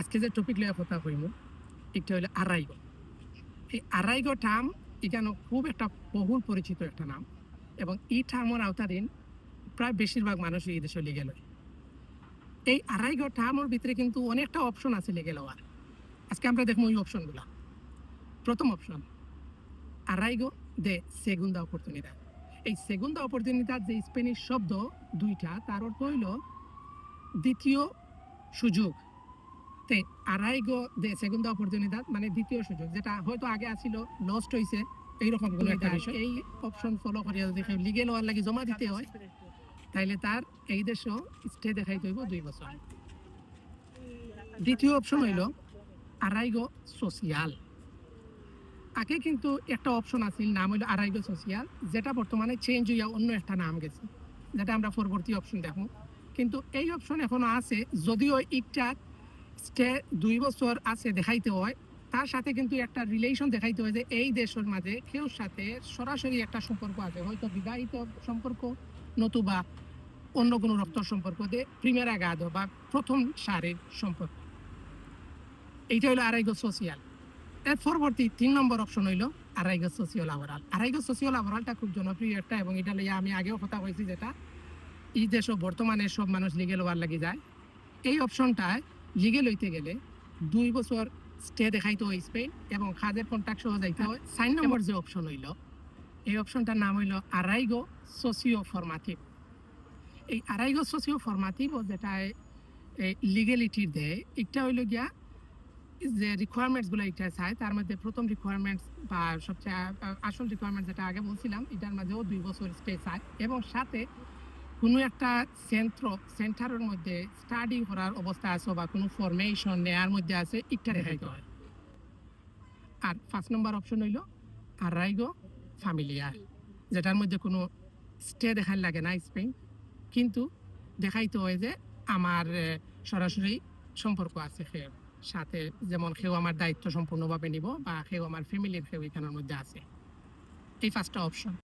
আজকে যে টপিক লইয়া কথা কইমু একটা হইল আড়াইগো এই আড়াইগো টার্ম এখানে খুব একটা বহুল পরিচিত একটা নাম এবং এই টার্মের আওতাধীন প্রায় বেশিরভাগ মানুষ এই দেশে লিগে লয় এই আড়াইগো টার্মের ভিতরে কিন্তু অনেকটা অপশন আছে লিগে লওয়ার আজকে আমরা দেখব ওই অপশনগুলা প্রথম অপশন আড়াইগো দে সেগুন্দা অপরচুনিদা এই সেগুন্দা অপরচুনিদা যে স্পেনিশ শব্দ দুইটা, তার অর্থ হইল দ্বিতীয় সুযোগ। তে আড়াইগো দে সেগুন্দা অপরচুনিদা মানে দ্বিতীয় সুযোগ যেটা হয়তো আগে আসিল লস্ট হয়েছে এইরকম কোনো একটা বিষয়। এই অপশন ফলো করিয়া যদি কেউ লিগেল হওয়ার লাগে জমা দিতে হয় তাইলে তার এই দেশও স্টে দেখাই হইব দুই বছর। দ্বিতীয় অপশন হইল আড়াইগো সোশিয়াল আগে কিন্তু একটা অপশন আছিল নাম হইল আড়াইগো সোশিয়াল যেটা বর্তমানে চেঞ্জ হইয়া অন্য একটা নাম গেছে। যেটা আমরা পরবর্তী অপশন দেখো। কিন্তু এই অপশন এখনও আছে যদিও একটা স্টে দুই বছর আছে দেখাইতে হয়। তার সাথে কিন্তু একটা রিলেশন দেখাইতে হয় যে এই দেশের মাঝে কেউ সাথে সরাসরি একটা সম্পর্ক আছে। হয়তো বিবাহিত সম্পর্ক নতুবা অন্য কোনো রক্ত সম্পর্ক দিয়ে প্রিমিয়ার আগাদ বা প্রথম সারের সম্পর্ক। এইটা হলো আড়াইগো সোশিয়াল এর পরবর্তী তিন নম্বর অপশন হইল আড়াইগো সোশিয়াল আবরাল আড়াইগো সোশিয়াল আবরালটা খুব জনপ্রিয় একটা এবং এটা লইয়া আমি আগেও কথা কইছি যেটা, এই দেশও বর্তমানে সব মানুষ লিগেল হওয়ার লাগি যায়। এই অপশনটায় লিগেল হইতে গেলে দুই বছর স্টে দেখাইতে হয় স্পেন এবং খাদের কন্ট্যাক্ট সহ যাইতে হয়। সাইন নম্বর যে অপশন হইল এই অপশনটার নাম হইল আড়াইগো সোসিও ফরমাটিভ এই আড়াইগো সোসিও ফরমাটিভ যেটা লিগেলিটির দেয় এটা হইল গিয়া যে রিকোয়ারমেন্টসগুলো এটা চায় তার মধ্যে প্রথম রিকোয়ারমেন্টস বা সবচেয়ে আসল রিকোয়ারমেন্ট যেটা আগে বলছিলাম এটার মধ্যেও দুই বছর স্টে চায়। এবং সাথে কোনো একটা সেন্ট্র সেন্টারের মধ্যে স্টাডি করার অবস্থা আছে বা কোনো ফরমেশন নেয়ার মধ্যে আছে একটা দেখাইতে হয়। আর ফার্স্ট নম্বর অপশন হইল আড়াইগো ফ্যামিলিয়ার যেটার মধ্যে কোনো স্টে দেখার লাগে না স্পেন কিন্তু দেখাইতে হয় যে আমার সরাসরি সম্পর্ক আছে সে সাথে। যেমন সেও আমার দায়িত্ব সম্পূর্ণভাবে নিব বা সেও আমার ফ্যামিলির কেউ এখানের মধ্যে আছে। এই পাঁচটা অপশন